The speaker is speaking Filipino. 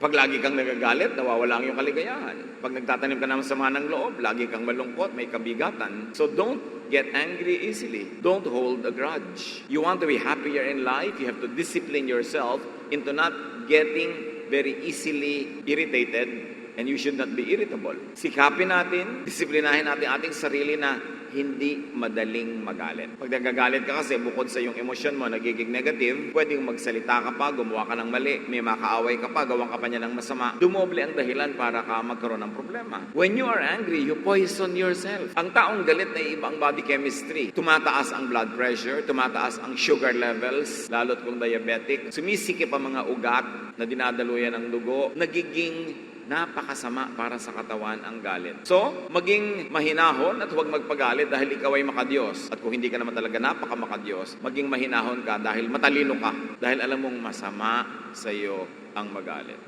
Pag lagi kang nagagalit, nawawala ang iyong kaligayahan. Pag nagtatanim ka ng sama ng loob, lagi kang malungkot, may kabigatan. So don't get angry easily. Don't hold a grudge. You want to be happier in life, you have to discipline yourself into not getting very easily irritated and you should not be irritable. Sikapin natin, disiplinahin natin ating sarili na hindi madaling magalit. Pag nagagalit ka kasi, bukod sa yung emosyon mo nagiging negative, pwedeng magsalita ka pa, gumawa ka ng mali, may makaaway ka pa, gawang ka pa niya ng masama. Dumoble ang dahilan para ka magkaroon ng problema. When you are angry, you poison yourself. Ang taong galit na iba ang body chemistry. Tumataas ang blood pressure, tumataas ang sugar levels, lalo't kung diabetic. Sumisikip ang mga ugat na dinadaluyan ng dugo. Nagiging napakasama para sa katawan ang galit. So, maging mahinahon at huwag magpagalit dahil ikaw ay makadiyos. At kung hindi ka naman talaga napakamakadiyos, maging mahinahon ka dahil matalino ka. Dahil alam mong masama sa iyo ang magalit.